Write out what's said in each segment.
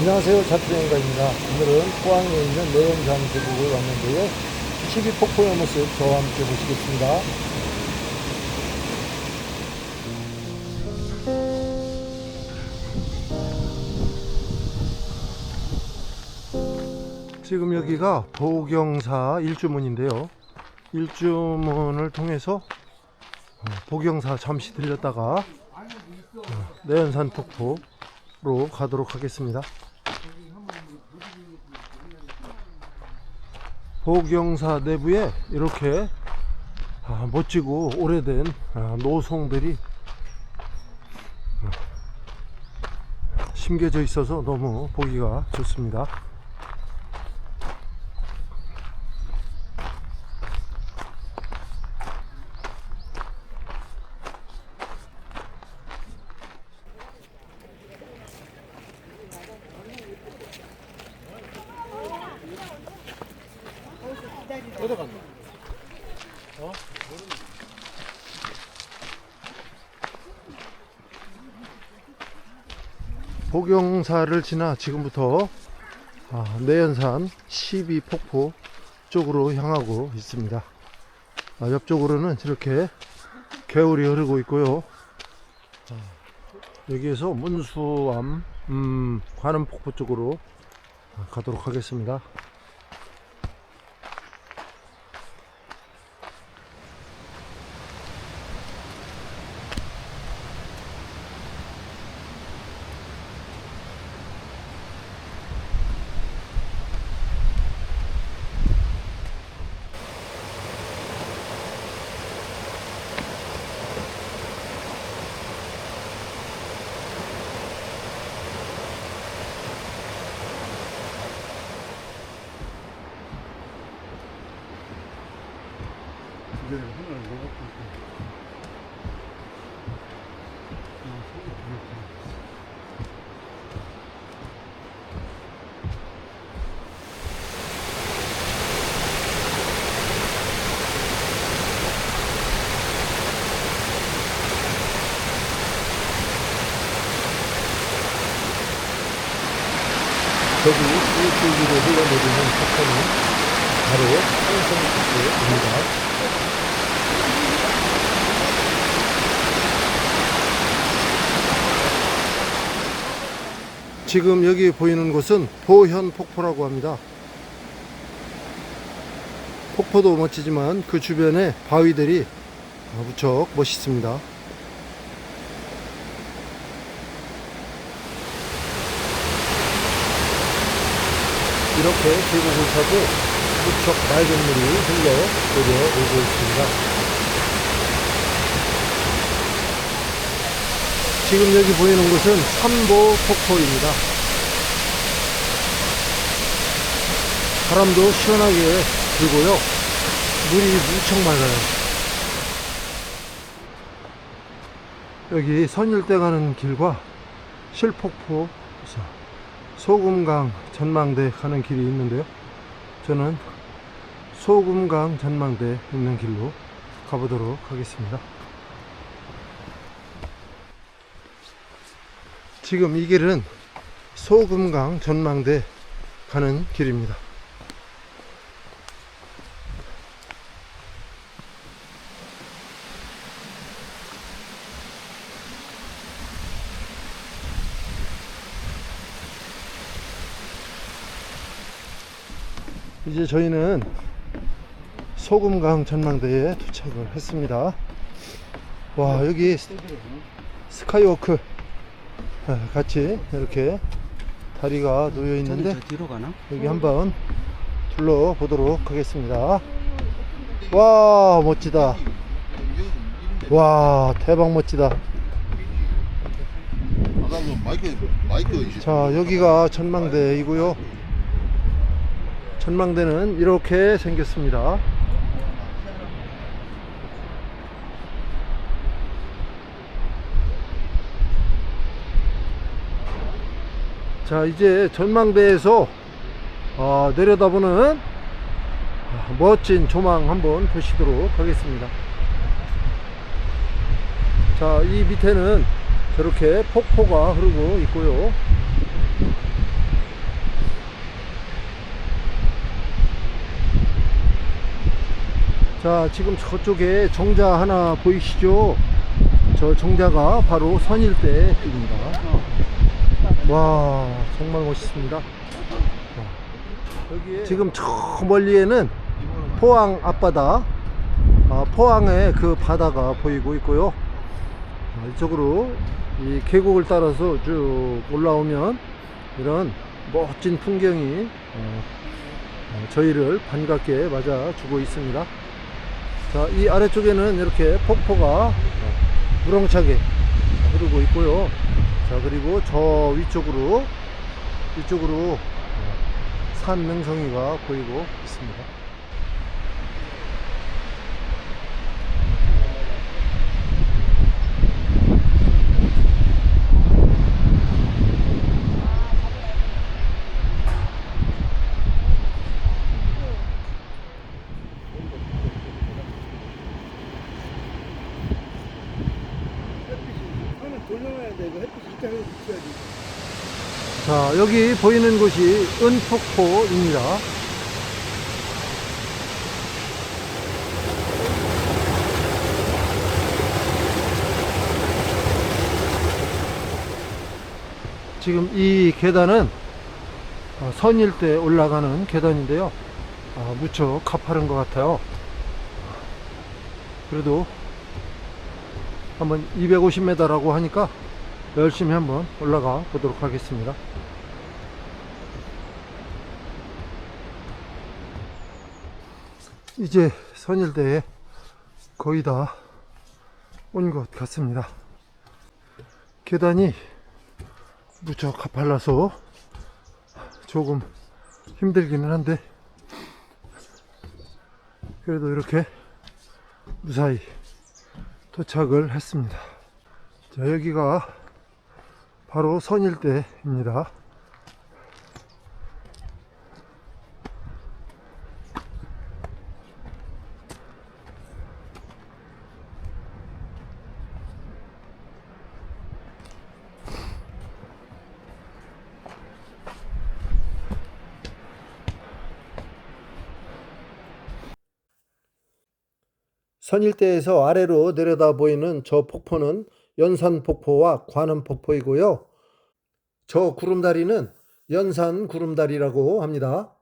안녕하세요. 자투여행가입니다. 오늘은 포항에 있는 내연산 계곡을 왔는데요. 12폭포의 모습 저와 함께 보시겠습니다. 지금 여기가 보경사 일주문인데요. 일주문을 통해서 어, 보경사 잠시 들렸다가 어, 내연산 폭포로 가도록 하겠습니다. 보경사 내부에 이렇게 아, 멋지고 오래된 아, 노송들이 어, 심겨져 있어서 너무 보기가 좋습니다. 보경사를 지나 지금부터 아, 내연산 12폭포 쪽으로 향하고 있습니다. 아, 옆쪽으로는 이렇게 개울이 흐르고 있고요. 아, 여기에서 문수암 음, 관음폭포 쪽으로 가도록 하겠습니다. 저기 일주일로 흘러내리는 폭포는 바로 한성폭포입니다. 지금 여기 보이는 곳은 보현 폭포라고 합니다. 폭포도 멋지지만 그 주변에 바위들이 무척 멋있습니다. 이렇게 계곡을 타고 무척 맑은 물이 흘러 내려오고 있습니다. 지금 여기 보이는 곳은 삼보 폭포입니다. 바람도 시원하게 불고요. 물이 무척 맑아요. 여기 선일대 가는 길과 실폭포 소금강 전망대 가는 길이 있는데요. 저는 소금강 전망대 있는 길로 가보도록 하겠습니다. 지금 이 길은 소금강 전망대 가는 길입니다. 이제 저희는 소금강 전망대에 도착을 했습니다. 와 여기 스- 스카이워크 아, 같이 이렇게 다리가 놓여 있는데? 여기 한번 둘러 보도록 하겠습니다. 와 멋지다. 와 대박 멋지다. 이제 자 여기가 전망대이고요. 전망대는 이렇게 생겼습니다. 자 이제 전망대에서 어, 내려다보는 아, 멋진 조망 한번 보시도록 하겠습니다. 자이 밑에는 저렇게 폭포가 흐르고 있고요. 자, 지금 저쪽에 정자 하나 보이시죠? 저 정자가 바로 선일대입니다. 와, 정말 멋있습니다. 와. 지금 저 멀리에는 포항 앞바다, 아, 포항의 그 바다가 보이고 있고요. 아, 이쪽으로 이 계곡을 따라서 쭉 올라오면 이런 멋진 풍경이 어, 어, 저희를 반갑게 맞아주고 있습니다. 자, 이 아래쪽에는 이렇게 폭포가 어, 우렁차게 흐르고 있고요. 자, 그리고 저 위쪽으로, 위쪽으로 어, 산 능성이가 보이고 있습니다. 자, 여기 보이는 곳이 은폭포입니다. 지금 이 계단은 어, 선일대 올라가는 계단인데요. 아, 무척 가파른 것 같아요. 그래도 한번 250m라고 하니까 열심히 한번 올라가 보도록 하겠습니다. 이제 선일대에 거의 다 온 것 같습니다. 계단이 무척 가팔라서 조금 힘들기는 한데 그래도 이렇게 무사히 도착을 했습니다. 자, 여기가 바로 선일대입니다. 선일대에서 아래로 내려다 보이는 저 폭포는 연산 폭포와 관음 폭포이고요. 저 구름다리는 연산 구름다리라고 합니다.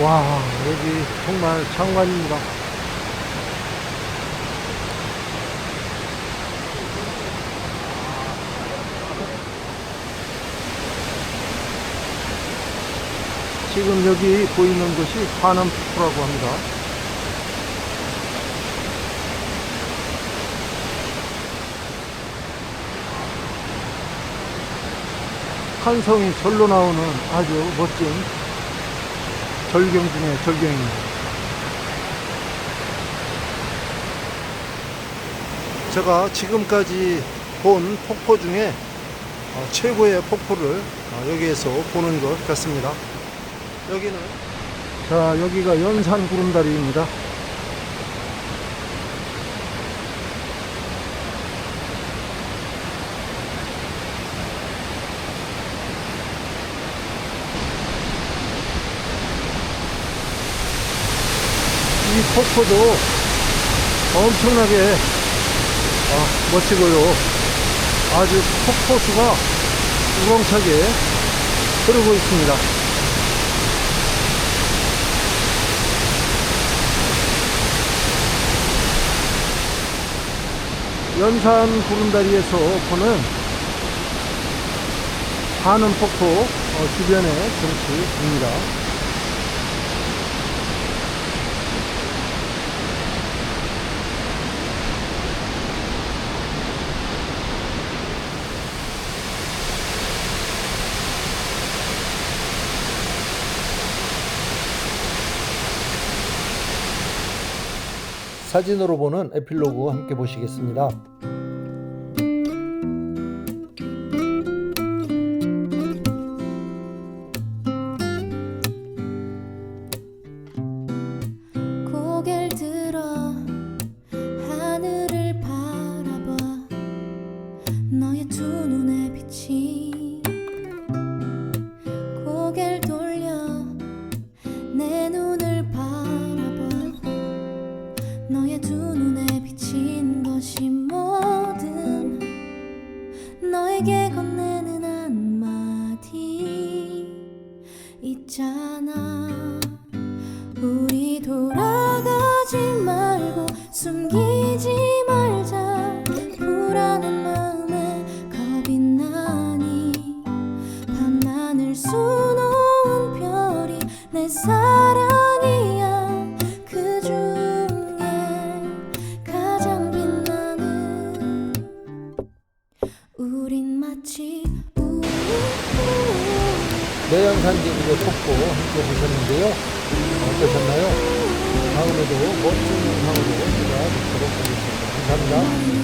와, 여기 정말 장관입니다. 지금 여기 보이는 곳이 관음폭포라고 합니다. 한성이 절로 나오는 아주 멋진 절경 중에 절경입니다. 제가 지금까지 본 폭포 중에 어, 최고의 폭포를 어, 여기에서 보는 것 같습니다. 여기는 자 여기가 연산 구름다리입니다. 이 폭포도 엄청나게 아, 멋지고요. 아주 폭포수가 우렁차게 흐르고 있습니다. 연산 구름다리에서 보는 하는 폭포 어, 주변의 경치입니다. 사진으로 보는 에필로그 함께 보시겠습니다. 너의 두 눈에 비친 우리 돌아가지 말고 숨기지 말자. 불안한 마음에 겁이 나니 밤하늘 수놓은 별이 내 사랑이야. 그 중에 가장 빛나는 우린 마치 우 내양산진의 폭포 함께 보셨는데요. 어떠셨나요? 다음에도 멋진 영상으로 찾아뵙도록 하겠습니다. 감사합니다.